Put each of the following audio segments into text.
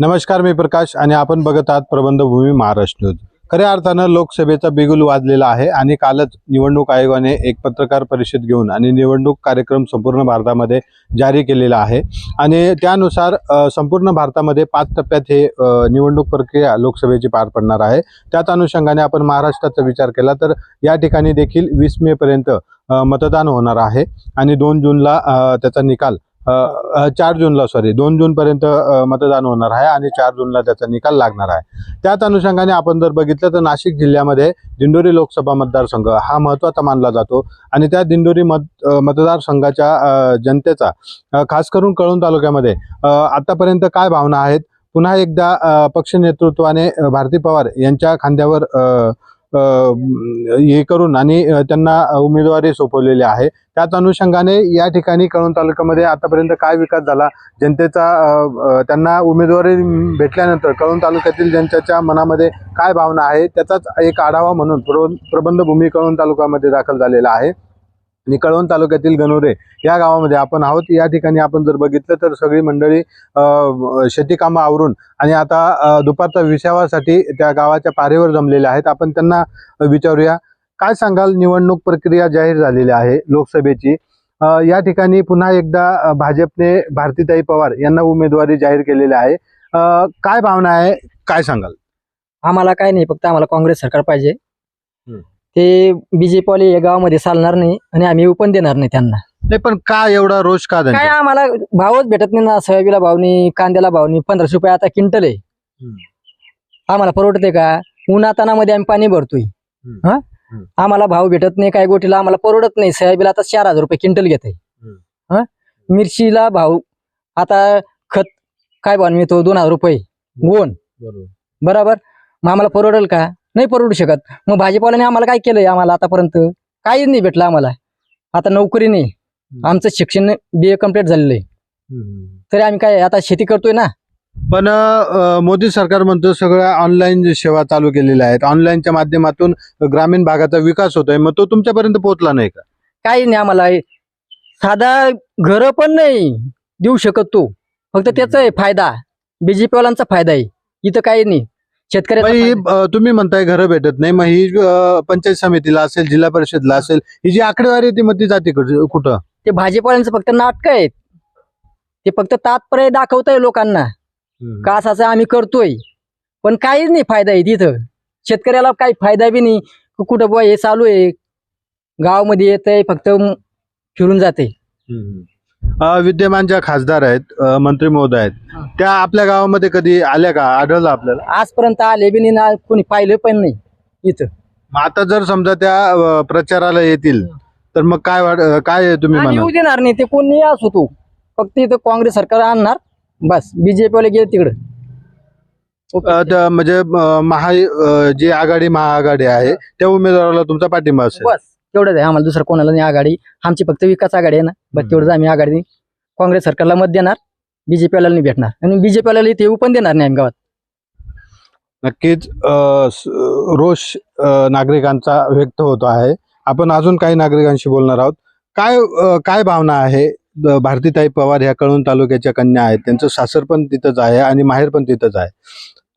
नमस्कार मी प्रकाश आणि आपण बघत आहात प्रबंधभूमी महाराष्ट्र न्यूज. खऱ्या अर्थानं लोकसभेचा बिगुल वाजलेला आहे आणि कालच निवडणूक आयोगाने एक पत्रकार परिषद घेऊन आणि निवडणूक कार्यक्रम संपूर्ण भारतामध्ये जारी केलेला आहे. आणि त्यानुसार संपूर्ण भारतामध्ये पाच टप्प्यात हे निवडणूक प्रक्रिया लोकसभेची पार पडणार आहे. त्याच अनुषंगाने आपण महाराष्ट्राचा विचार केला तर या ठिकाणी देखील वीस मेपर्यंत मतदान होणार आहे आणि दोन जूनला त्याचा निकाल चार जूनला सॉरी दोन जूनपर्यंत मतदान होणार आहे आणि चार जूनला त्याचा निकाल लागणार आहे. त्याच अनुषंगाने आपण जर बघितलं तर नाशिक जिल्ह्यामध्ये दिंडोरी लोकसभा मतदारसंघ हा महत्त्वाचा मानला जातो आणि त्या दिंडोरी मत मतदारसंघाच्या जनतेचा खास करून कळून तालुक्यामध्ये आतापर्यंत काय भावना आहेत? पुन्हा एकदा पक्ष नेतृत्वाने भारती पवार यांच्या खांद्यावर हे करून आणि त्यांना उमेदवारी सोपवलेली आहे. त्याच अनुषंगाने या ठिकाणी कळवण तालुक्यामध्ये आतापर्यंत काय विकास झाला? जनतेचा त्यांना उमेदवारी भेटल्यानंतर कळवण तालुक्यातील जनतेच्या मनामध्ये काय भावना आहे? त्याचाच एक आढावा म्हणून प्रबंध प्रबंधभूमी कळवण तालुक्यामध्ये दाखल झालेला आहे. आणि कळवण तालुक्यातील गणोरे या गावामध्ये आपण आहोत. या ठिकाणी आपण जर बघितलं तर सगळी मंडळी अ, शेती कामं आवरून आणि आता दुपारच्या विसावासाठी त्या गावाच्या पारेवर जमलेले आहेत. आपण त्यांना विचारूया. काय सांगाल? निवडणूक प्रक्रिया जाहीर झालेली आहे लोकसभेची. अ, या ठिकाणी पुन्हा एकदा भाजपने भारतीताई पवार यांना उमेदवारी जाहीर केलेली आहे. काय भावना आहे? काय सांगाल? आम्हाला काय नाही. फक्त आम्हाला काँग्रेस सरकार पाहिजे. ते बीजेपी वाले या गावामध्ये चालणार नाही आणि आम्ही येऊ पण देणार नाही त्यांना. नाही पण का एवढा रोष का काय त्यांचा? आम्हाला भावच भेटत नाही ना सोयाबीनला भावनी कांद्याला भावनी पंधराशे रुपये आता क्विंटल आहे. आम्हाला परवडते का? उन्हातानामध्ये आम्ही पाणी भरतोय. हम्म. हा? हम्म. आम्हाला भाव भेटत नाही काय गोटीला आम्हाला परवडत नाही. सोयाबीनला आता चार हजार रुपये क्विंटल घेत आहे हम्म. हा? मिरचीला भाव आता खत काय भाव मिळतो? दोन हजार रुपये. गोण बरोबर? मग आम्हाला परवडेल का? नाही परवडू शकत. मग भाजीपाल्याने आम्हाला काय केलंय? आम्हाला आतापर्यंत काहीच नाही भेटलं आम्हाला. आता नोकरी नाही. आमचं शिक्षण बी ए कंप्लीट झालेलं आहे. तरी आम्ही काय आता शेती करतोय ना. पण मोदी सरकार म्हणतो सगळ्या ऑनलाईन सेवा चालू केलेल्या आहेत. ऑनलाईनच्या माध्यमातून ग्रामीण भागाचा विकास होतोय. मग तो तुमच्यापर्यंत पोहोचला नाही का? काही नाही आम्हाला. साधा घर पण नाही देऊ शकत तो. फक्त त्याचा आहे फायदा. बीजेपी वाल्यांचा फायदा आहे. इथं काही नाही. मग ही, शेतकऱ्याचा अ, तुम्ही म्हणताय घरं भेटत नाही. मग ही अ, पंचायत समितीला असेल जिल्हा परिषदला असेल ही जी आकडेवारी आहे ती मग ती जाते कुठं- कुठं? ते भाजीपाल्यांचं फक्त नाटक आहेत. ते फक्त तात्पर्य दाखवताय लोकांना. का असं आम्ही करतोय? पण काहीच नाही फायदा आहे तिथं. शेतकऱ्याला काही फायदा बी नाही. कुठं बुवा हे चालू आहे. गावामध्ये येत आहे फक्त म- फिरून जाते विद्यमान ज्या खासदार आहेत अ, मंत्री महोदय आहेत. त्या आपल्या गावामध्ये कधी आल्या का? आढळलं आपल्याला? आजपर्यंत आले बी नाही ना कोणी पाहिलं पण नाही इथं. मग आता जर समजा त्या अ, प्रचाराला येतील तर मग काय वाट अ, काय तुम्ही आणि म्हणा येऊ देणार नाही ते कोणी असो तो. फक्त इथं काँग्रेस सरकार आणणार बस. बीजेपी वाले गेले तिकडं. अ, त्या म्हणजे अ, महा अ, जी आघाडी महाआघाडी आहे त्या उमेदवाराला तुमचा पाठिंबा असेल. बस. तेवढंच आहे. आम्हाला दुसरं कोणाला नाही आघाडी. आमची फक्त विकास आघाडी आहे ना. बस. तेवढंच आम्ही आघाडी काँग्रेस सरकारला मत देणार. बीजेपी वाल्याला नाही भेटणार. आणि बीजेपी वाल्याला इथे येऊ पण देणार नाही आम्ही गावात. नक्कीच रोष नागरिकांचा व्यक्त होतो आहे. आपण अजून काही नागरिकांशी बोलणार आहोत. काय काय भावना आहे? भारतीताई पवार ह्या कळवण तालुक्याच्या कन्या आहेत. त्यांचं सासर पण तिथंच आहे आणि माहेर पण तिथंच आहे.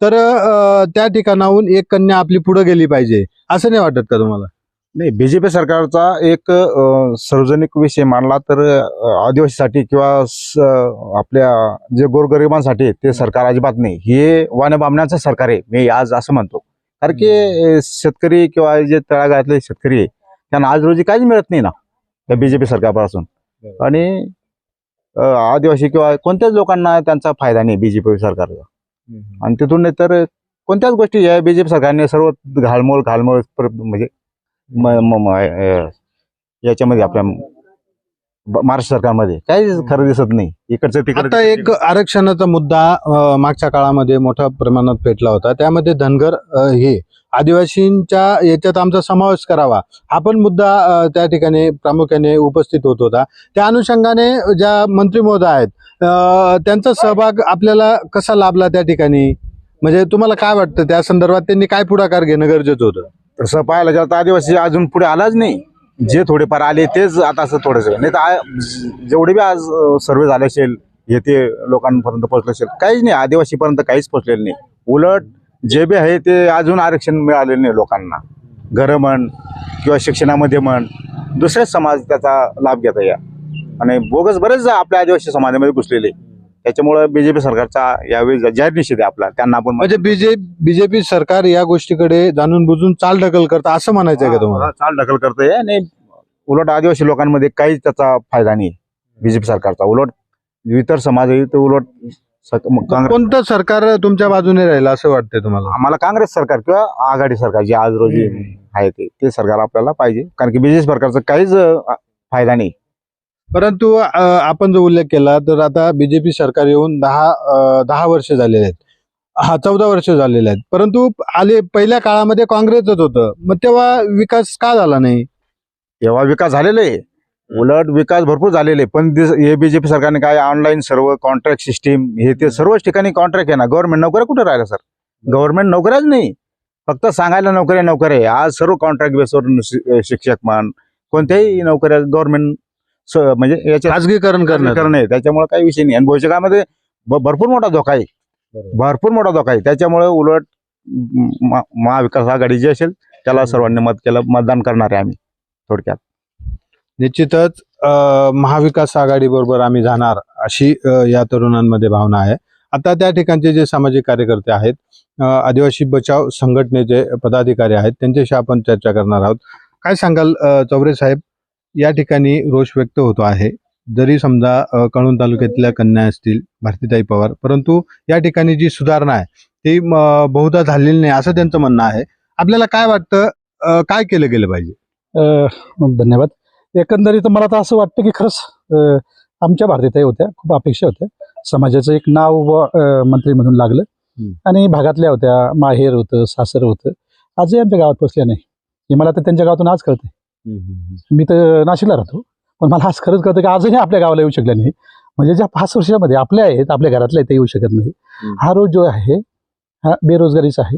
तर त्या ठिकाणाहून एक कन्या आपली पुढे गेली पाहिजे. असं नाही वाटत का तुम्हाला? नाही बीजेपी सरकारचा एक सार्वजनिक विषय मानला तर आदिवासीसाठी किंवा आपल्या जे गोरगरिबांसाठी ते सरकार अजिबात नाही. हे वाणबामण्याचं सरकार आहे मी आज असं म्हणतो. कारण की शेतकरी किंवा जे तळागाळातले शेतकरी आहे त्यांना आज रोजी काहीच मिळत नाही ना त्या बीजेपी सरकारपासून. आणि आदिवासी किंवा कोणत्याच लोकांना त्यांचा फायदा नाही बीजेपी सरकारचा. आणि तिथून नाही तर कोणत्याच गोष्टी या बीजेपी सरकारने सर्व घालमोल घालमोल म्हणजे म- म- म- अ, याच्यामध्ये आपल्या ब- महाराष्ट्र सरकारमध्ये. काहीच खरं दिसत नाही. इकडचं तिकडचं आता एक आरक्षणाचा मुद्दा अ, मागच्या काळामध्ये मोठ्या प्रमाणात पेटला होता. त्यामध्ये धनगर अ, हे आदिवासींच्या याच्यात आमचा समावेश करावा हा पण मुद्दा अ, त्या ठिकाणी प्रामुख्याने उपस्थित होत होता. त्या अनुषंगाने ज्या मंत्री महोदय आहेत अ, त्यांचा सहभाग आपल्याला कसा लाभला त्या ठिकाणी? म्हणजे तुम्हाला काय वाटतं? त्या संदर्भात त्यांनी काय पुढाकार घेणं गरजेचं होतं? तसं पाहायला गेलं तर आदिवासी अजून पुढे आलाच नाही. जे थोडेफार आले तेच आता असं थोडंसं. नाही तर आ- जेवढे बी आज सर्वे झाले असेल हे ते लोकांपर्यंत पोहोचलं असेल काहीच नाही. आदिवासीपर्यंत काहीच पोहोचलेलं नाही. उलट जे बी आहे ते अजून आरक्षण मिळालेलं नाही लोकांना. घरं म्हण किंवा शिक्षणामध्ये म्हण दुसरेच समाज त्याचा लाभ घेता या. आणि बोगस बरेच आपल्या आदिवासी समाजामध्ये घुसलेले. त्याच्यामुळं बीजेपी सरकारचा यावेळी जाहीर निषेध आहे आपला. त्यांना आपण म्हणजे बीजे बीजेपी सरकार या गोष्टीकडे जाणून बुजून चाल ढकल करतं असं म्हणायचं आहे का तुम्हाला? चाल ढकल करतोय. आणि उलट आदिवासी लोकांमध्ये काहीच त्याचा फायदा नाही बीजेपी सरकारचा. उलट इतर समाज आहे ते उलट कोणतं सरकार तुमच्या बाजूने राहील असं वाटतंय तुम्हाला? आम्हाला काँग्रेस सरकार किंवा आघाडी सरकार जे आज रोजी आहे ते ते सरकार आपल्याला पाहिजे. कारण की बीजेपी सरकारचा काहीच फायदा नाही. परंतु आपण जो उल्लेख केला तर आता बीजेपी सरकार येऊन दहा दहा वर्ष झालेले आहेत. हा चौदा वर्ष झालेले आहेत. परंतु आले पहिल्या काळामध्ये काँग्रेसच होतं. मग तेव्हा विकास का झाला नाही? तेव्हा विकास झालेला. आहे उलट विकास भरपूर झालेले. आहे. पण हे बीजेपी सरकारने काय ऑनलाईन सर्व कॉन्ट्रॅक्ट सिस्टीम हे ते सर्वच ठिकाणी कॉन्ट्रॅक्ट आहे ना. गव्हर्नमेंट नोकऱ्या कुठे राहिल्या सर गव्हर्नमेंट नोकऱ्याच नाही. फक्त सांगायला नोकऱ्या नोकऱ्या आहे. आज सर्व कॉन्ट्रॅक्ट बेसवर शिक्षक मान कोणत्याही नोकऱ्या गव्हर्नमेंट म्हणजे याच्या खाजगीकरण करणं. आहे. त्याच्यामुळे काही विषय नाही. आणि भविष्यकाळामध्ये भ- भरपूर मोठा धोका आहे. भरपूर मोठा धोका आहे. त्याच्यामुळे उलट महाविकास आघाडी जी असेल त्याला सर्वांनी मत केलं मतदान करणार आहे आम्ही थोडक्यात. निश्चितच महाविकास आघाडी बरोबर आम्ही जाणार अशी या तरुणांमध्ये भावना आहे. आता त्या ठिकाणचे जे सामाजिक कार्यकर्ते आहेत आदिवासी बचाव संघटनेचे पदाधिकारी आहेत त्यांच्याशी आपण चर्चा करणार आहोत. काय सांगाल चौरे साहेब? या ठिकाणी रोष व्यक्त होतो आहे. जरी समजा कळवण तालुक्यातल्या कन्या असतील भारतीताई पवार परंतु या ठिकाणी जी सुधारणा आहे ती बहुधा झालेली नाही असं त्यांचं म्हणणं आहे. आपल्याला काय वाटतं काय केलं गेलं पाहिजे? अ, धन्यवाद. एकंदरीत मला तर असं वाटतं की खरंच आमच्या भारतीताई होत्या खूप अपेक्षा होत्या. समाजाचं एक नाव व, अ, मंत्रीमधून लागलं. आणि भागातल्या होत्या माहेर होतं सासर होतं. आजही आमच्या गावात पोचल्या नाही. हे मला तर त्यांच्या गावातून आज कळते मी तर नाशिकला राहतो पण मला आज खरंच कळतं की आजही आपल्या गावाला येऊ शकल्या नाही. म्हणजे ज्या पाच वर्षामध्ये आपल्या आहेत आपल्या घरातल्या आहेत ते येऊ शकत नाही. हा रोज जो आहे हा बेरोजगारीचा आहे.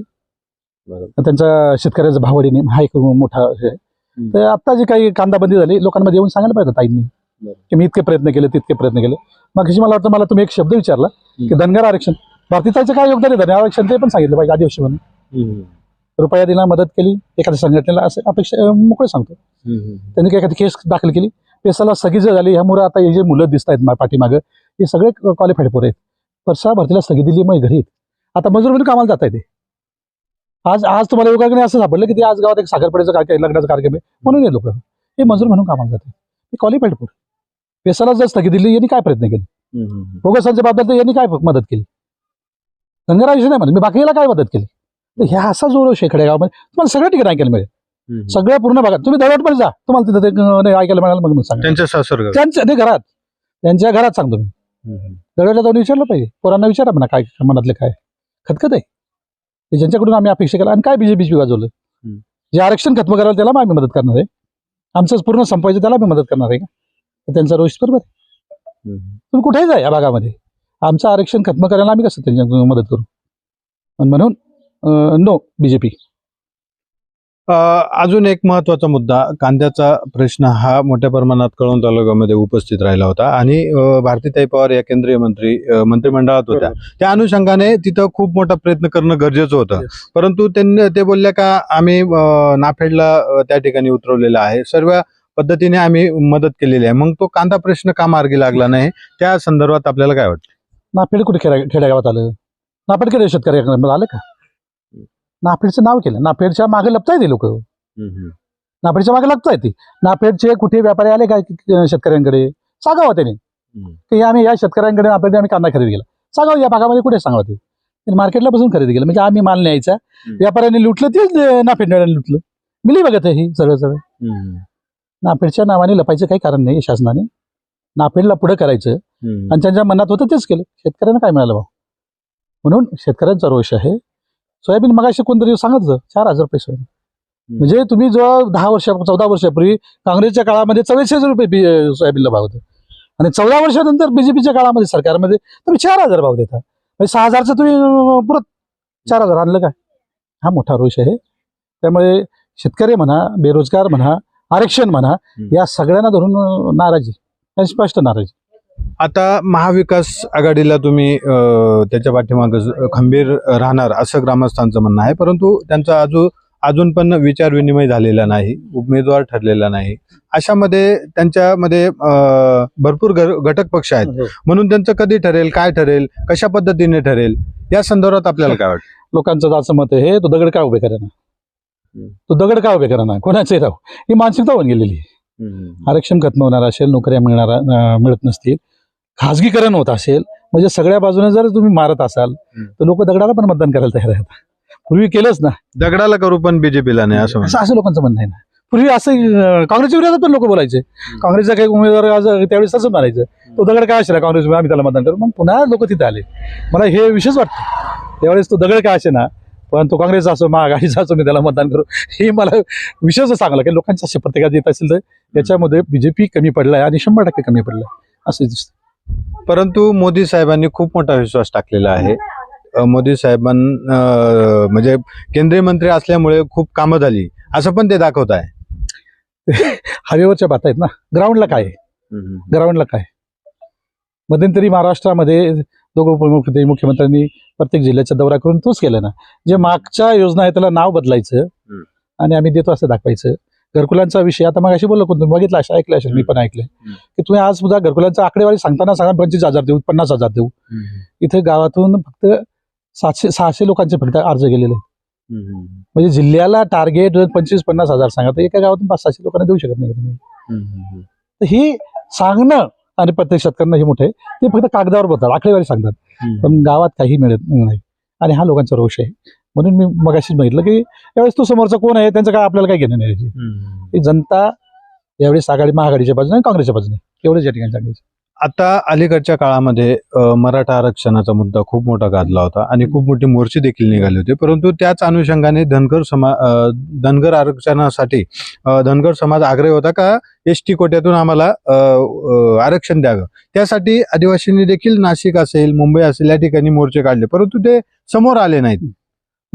त्यांचा शेतकऱ्याचा भावडीने हा एक मोठा आहे. तर आता जी काही कांदाबंदी झाली लोकांमध्ये येऊन सांगायला पाहिजे ताईंनी. की मी इतके प्रयत्न केले तितके प्रयत्न केले. मग मला वाटतं मला तुम्ही एक शब्द विचारला की धनगर आरक्षण भारतीताईचं काय योगदान आहे? धनगर आरक्षण ते पण सांगितलं पाहिजे आदिवासी म्हणून. रुपया दिला मदत केली एखाद्या संघटनेला असं अपेक्षा मोकळं सांगतो. त्यांनी काही एखादी केस दाखल केली केसाला स्थगित झाली ह्यामुळे आता हे जे मुलं दिसत आहेत पाठीमागं हे सगळे क्वालिफाईड पोरं आहेत. परसा भरतीला स्थगित दिली मग घरी. आता मजूर म्हणून कामाला जात आहे ते. आज आज तुम्हाला योगाकडे असं सापडलं की ते आज गावात एक साखरपड्याचा कार्यक्रम लग्नाचा कार्यक्रम आहे म्हणून हे लोक. हे मजूर म्हणून कामाला जाते हे क्वालिफाईड पोर. पेसाला जर स्थगित दिली यांनी काय प्रयत्न केले? बोगसांच्या बाबतीत यांनी काय मदत केली? धनगराविषयी नाही म्हणत. मी बाकीला काय मदत केली? तर ह्या असा जो शेकडे गावामध्ये तुम्हाला सगळ्या ठिकाणी ऐकायला मिळेल. सगळ्या पूर्ण भागात तुम्ही दरवाटमध्ये जा. तुम्हाला तिथं ते ऐकायला मिळालं मग सांगा. त्यांच्या सासर त्यांच्या ते घरात. त्यांच्या घरात सांगतो मी दरवाजा जाऊन विचारलं पाहिजे. पोरांना विचारा म्हणा काय मनातले काय. खतखत आहे. ते ज्यांच्याकडून आम्ही अपेक्षा केला आणि काय बीजेपी हम्म. जे आरक्षण खत्म करायला त्याला आम्ही मदत करणार आहे. आमचंच पूर्ण संपवायचं त्याला आम्ही मदत करणार आहे का? त्यांचा रोष बरोबर आहे. तुम्ही कुठेही जा या भागामध्ये. आमचं आरक्षण खत्म करायला आम्ही कसं त्यांच्या मदत करू? म्हणून नो बीजेपी अजून एक महत्त्वाचा मुद्दा कांद्याचा प्रश्न हा मोठ्या प्रमाणात कळवण तालुक्यामध्ये उपस्थित राहिला होता आणि भारतीताई पवार या केंद्रीय मंत्री मंत्रिमंडळात होत्या. त्या अनुषंगाने तिथं खूप मोठा प्रयत्न करणं गरजेचं होतं. परंतु त्यांनी ते बोलल्या का आम्ही नाफेडला त्या ठिकाणी उतरवलेलं आहे. सर्व पद्धतीने आम्ही मदत केलेली आहे. मग तो कांदा प्रश्न का मार्गी लागला नाही? त्या संदर्भात आपल्याला काय वाटतं? नापेड कुठे खेड्या खेड्यागावात आलं? नापेड केलं शेतकऱ्याकडे आलं का? नापेडचं नाव केलं. नापेडच्या मागे लपताय ते लोक. नापेडच्या मागे लागताय ते. नापेडचे कुठे व्यापारी आले काय शेतकऱ्यांकडे? सांगावं त्याने. की आम्ही या शेतकऱ्यांकडे नापेड आम्ही कांदा खरेदी केला. सांगावं या भागामध्ये कुठे सांगावं ते? मार्केटला बसून खरेदी केलं. म्हणजे आम्ही माल न्यायचा. व्यापाऱ्यांनी लुटलं तेच नापेडण्याने लुटलं. मिली बघत आहे ही सगळं सगळं. नापेडच्या नावाने लपायचं काही कारण नाही शासनाने. नापेडला पुढे करायचं. आणि त्यांच्या मनात होतं तेच केलं. शेतकऱ्यांना काय मिळालं भाऊ? म्हणून शेतकऱ्यांचा रोष आहे. सोयाबीन मगाशी कोणतरी सांगत होतं चार हजार रुपये सोयाबीन. म्हणजे तुम्ही जो दहा वर्षा चौदा वर्षापूर्वी काँग्रेसच्या काळामध्ये चव्वेचाळीस रुपये सोयाबीनला भाव होते. आणि चौदा वर्षानंतर बीजेपीच्या काळामध्ये सरकारमध्ये तुम्ही चार हजार भाव देता. म्हणजे सहा हजारचं तुम्ही परत चार हजार आणलं काय? हा मोठा रोष आहे. त्यामुळे शेतकरी म्हणा बेरोजगार म्हणा आरक्षण म्हणा. या सगळ्यांना धरून नाराजी. आणि स्पष्ट नाराजी. आता महाविकास आघाडीला तुम्ही त्याच्या पाठीमागं खंबीर राहणार असं ग्रामस्थांचं म्हणणं आहे परंतु त्यांचा अजून अजून पण विचार विनिमय झालेला नाही उमेदवार ठरलेला नाही. अशामध्ये त्यांच्यामध्ये भरपूर घटक पक्ष आहेत. म्हणून त्यांचं कधी ठरेल काय ठरेल कशा पद्धतीने ठरेल या संदर्भात आपल्याला काय वाटतं? लोकांचं असं मत आहे हे तो दगड का उभे करा. तो दगड का उभे करा ना कोणाचे राहू. ही मानसिकता होऊन गेलेली आहे. आरक्षण खत्म होणार असेल नोकऱ्या मिळणार मिळत नसतील. खाजगीकरण होत असेल म्हणजे सगळ्या बाजूने जर तुम्ही मारत असाल. तर लोक दगडाला पण मतदान करायला तयार आहेत. पूर्वी केलंच ना. दगडाला करू पण बीजेपीला नाही असं असं असं लोकांचं म्हणणं आहे ना. पूर्वी असं काँग्रेसच्या विरोधात पण लोक बोलायचे. काँग्रेसचा काही उमेदवार आज त्यावेळेस तसंच म्हणायचं. तो दगड काय असेल? काँग्रेस आम्ही त्याला मतदान करू. मग पुन्हा लोक तिथे आले. मला हे विशेष वाटतं. त्यावेळेस तो दगड काय असे ना पण तो काँग्रेस असो महाआघाडीचा असो मी त्याला मतदान करू. हे मला विशेष चांगलं की लोकांच्या असे प्रतिक्रिया देत असेल तर याच्यामध्ये बीजेपी कमी पडलाय आणि शंभर टक्के कमी पडलाय. असं दिसतं परंतु मोदी साहेबांनी खूप मोठा विश्वास टाकलेला आहे. मोदी साहेबां अ, म्हणजे केंद्रीय मंत्री असल्यामुळे खूप कामं झाली. असं पण ते दाखवत आहे. हवेवरच्या बाता आहेत ना. ग्राउंडला काय आहे? ग्राउंडला काय मध्यंतरी महाराष्ट्रामध्ये दोघं उपमुख्यमंत्री मुख्यमंत्र्यांनी प्रत्येक जिल्ह्याचा दौरा करून तोच केला ना. जे मागच्या योजना आहे त्याला नाव बदलायचं. आणि आम्ही देतो असं दाखवायचं. घरकुलांचा विषय आता मग अशी बोललो कोण तुम्ही? बघितलं असं ऐकलं असेल मी पण ऐकलंय. की तुम्ही आज सुद्धा घरकुलांचा आकडेवारी सांगताना सांगा पंचवीस हजार देऊ पन्नास हजार देऊ. इथे गावातून फक्त सातशे सहाशे लोकांचे फक्त अर्ज गेलेले. म्हणजे जिल्ह्याला टार्गेट पंचवीस पन्नास हजार सांगा तर एका गावातून पाच सहाशे लोकांना देऊ शकत नाही तुम्ही? तर ही सांगणं आणि प्रत्यक्षात करणं हे मोठं आहे. ते फक्त कागदावर बोलतात आकडेवारी सांगतात. पण गावात काही मिळत नाही. आणि हा लोकांचा रोष आहे. म्हणून मी मगाशीच बघितलं की यावेळेस तो समोरचा कोण आहे त्यांचं काय आपल्याला काय घेणं नाही जनता यावेळेस आघाडी महाआघाडीच्या बाजूने आणि काँग्रेसच्या बाजूने. एवढंच या ठिकाणी सांगायचं. आता अलीकडच्या काळामध्ये मराठा आरक्षणाचा मुद्दा खूप मोठा गाजला होता आणि खूप मोठी मोर्चे देखील निघाले होते. परंतु त्याच अनुषंगाने धनगर समा धनगर आरक्षणासाठी धनगर समाज आग्रह होता का एस टी कोट्यातून आम्हाला आरक्षण द्यावं. त्यासाठी आदिवासींनी देखील नाशिक असेल मुंबई असेल या ठिकाणी मोर्चे काढले. परंतु ते समोर आले नाहीत.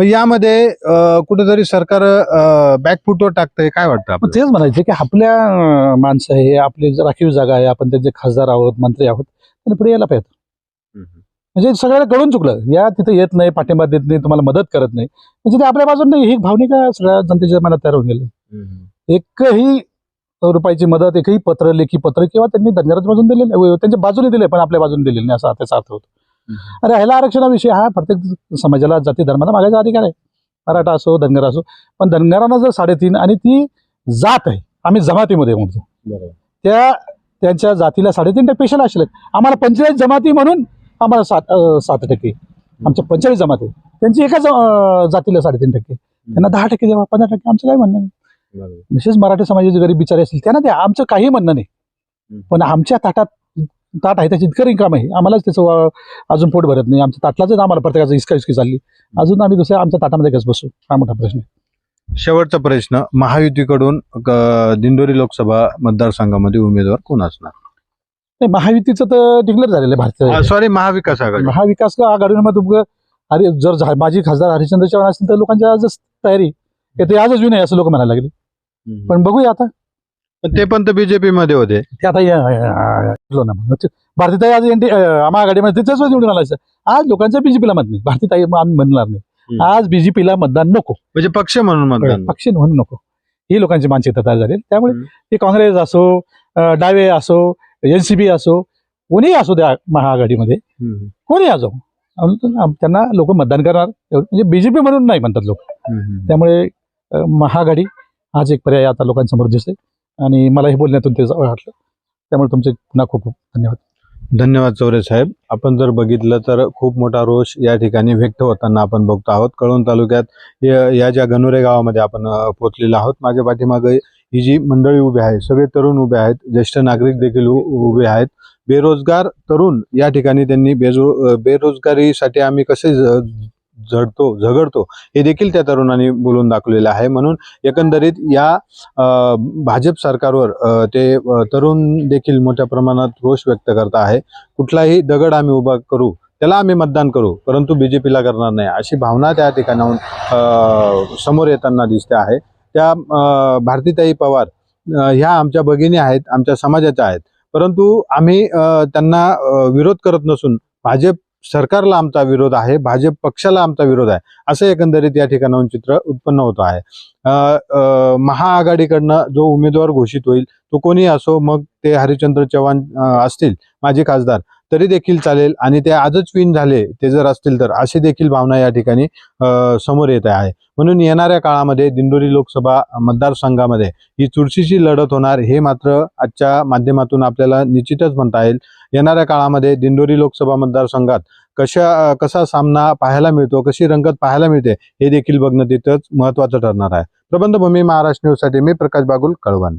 मग यामध्ये अ, कुठेतरी सरकार बॅकफुटवर टाकतंय काय वाटतं मग आपल्याला? तेच म्हणायचे की आपल्या अं, माणसं आहे आपली जी राखीव जागा आहे आपण त्यांचे खासदार आहोत मंत्री आहोत त्यांनी पुढे यायला पाहिजे. म्हणजे सगळ्याला कळून चुकलं. या तिथे येत नाही पाठिंबा देत नाही तुम्हाला मदत करत नाही. म्हणजे ते आपल्या बाजून नाही ही भावनिका सगळ्या जनतेच्या मनात तयार होऊन गेले. एकही रुपयाची मदत एकही पत्र लेखी पत्र किंवा त्यांनी धनगराच्या बाजून दिले नाही. त्यांच्या बाजूने दिले पण आपल्या बाजूने दिलेले नाही असा त्याचा अर्थ होतो. अरे ह्याला आरक्षणाविषयी हा प्रत्येक समाजाला जाती धर्माला मागायचा अधिकार आहे. मराठा असो धनगर असो. पण धनगरांना जर साडेतीन आणि ती जात आहे आम्ही जमातीमध्ये म्हणतो. त्या त्यांच्या जातीला साडेतीन टक्के पेशल असले आम्हाला पंचेचाळीस जमाती म्हणून आम्हाला सात सात टक्के. आमच्या पंचेचाळीस जमाती त्यांची एकाच अं, जातीला साडेतीन टक्के. त्यांना दहा टक्के द्यावा पंधरा टक्के आमचं काय म्हणणं नाही. विशेष मराठी समाजाचे गरीब बिचारे असतील त्यांना द्या. आमचं काही म्हणणं नाही. पण आमच्या ताटात ताट आहे त्याची इतकं रिकाम आहे. आम्हालाच त्याचं अजून पोट भरत नाही. आमच्या ताटलाच आम्हाला प्रत्येकाचं इस्का इस्की चालली. अजून आम्ही दुसऱ्या आमच्या ताटामध्ये कसं बसू. हा मोठा प्रश्न आहे. शेवटचा प्रश्न महायुतीकडून दिंडोरी लोकसभा मतदारसंघामध्ये उमेदवार कोण असणार? नाही महायुतीचं तर डिक्लेअर झालेलं आहे भारतीय सॉरी महाविकास आघाडी. महाविकास आघाडीमध्ये अरे जर झा- माजी खासदार हरिश्चंद्र चव्हाण असतील तर लोकांची आजच तयारी की ते आजच विनय असं लोक म्हणायला लागले. पण बघूया आता. पण ते पण तर बीजेपी मध्ये होते. ते आता या- या- या- ना मग. भारतीताई आज एनडी महाआघाडीमध्ये त्याच निवडून आलायचं आज लोकांचं बीजेपीला मत नाही. भारतीताई आम्ही म्हणणार नाही. हम्म. आज बीजेपीला मतदान नको. म्हणजे पक्ष म्हणून मतदान पक्ष म्हणून नको. ही लोकांची मानसिकता तयार झाली. त्यामुळे हम्म. ते काँग्रेस असो अं, डावे असो एनसीबी असो कोणीही असो त्या महाआघाडीमध्ये हम्म. कोणी असो. आम- आम- त्यांना लोक मतदान करणार. एवढं- म्हणजे बीजेपी म्हणून नाही म्हणतात लोक. हम्म. त्यामुळे अं, महाआघाडी हाच एक पर्याय आता लोकांसमोर दिसते आणि मला हे बोलण्यातून ते वाटलं. त्यामुळे तुमचे पुन्हा खूप खूप धन्यवाद. धन्यवाद चौरे साहेब. आपण जर बघितलं तर खूप मोठा रोष या ठिकाणी व्यक्त होताना आपण बघतो आहोत. कळवण तालुक्यात या या ज्या गणुरे गावामध्ये आपण पोचलेलो आहोत माझ्या पाठीमागे ही जी मंडळी उभी आहे सगळे तरुण उभे आहेत ज्येष्ठ नागरिक देखील उ- उभे आहेत. बेरोजगार तरुण या ठिकाणी त्यांनी बेजो बेरोजगारीसाठी आम्ही कसे ज- झडतो झगडतो हे देखील त्या तरुणांनी बोलून दाखवलेलं आहे. म्हणून एकंदरीत या भाजप सरकारवर ते तरुण देखील मोठ्या प्रमाणात रोष व्यक्त करत आहे. कुठलाही दगड आम्ही उभा करू त्याला आम्ही मतदान करू परंतु बीजेपीला करणार नाही अशी भावना त्या ठिकाणाहून समोर येताना दिसते आहे. त्या भारतीताई पवार ह्या आमच्या भगिनी आहेत आमच्या समाजाच्या आहेत. परंतु आम्ही त्यांना विरोध करत नसून भाजप सरकारला आमचा विरोध आहे भाजप पक्षाला आमचा विरोध आहे असं एकंदरीत या ठिकाणाहून चित्र उत्पन्न होत आहे. अ, महाआघाडीकडनं जो उमेदवार घोषित होईल तो कोणी असो मग ते हरिश्चंद्र चव्हाण असतील माजी खासदार तरी देखील चालेल आणि ते आजच विन झाले ते जर असतील तर अशी देखील भावना या ठिकाणी समोर येत आहे. म्हणून येणाऱ्या काळामध्ये दिंडोरी लोकसभा मतदारसंघामध्ये ही चुरशीची लढत होणार हे मात्र आजच्या माध्यमातून आपल्याला निश्चितच म्हणता येईल. येणाऱ्या काळामध्ये दिंडोरी लोकसभा मतदारसंघात कशा कसा सामना पाहायला मिळतो कशी रंगत पाहायला मिळते हे देखील बघणं तिथंच महत्वाचं ठरणार आहे. प्रबंधभूमी महाराष्ट्र न्यूजसाठी मी प्रकाश बागुल कळवण.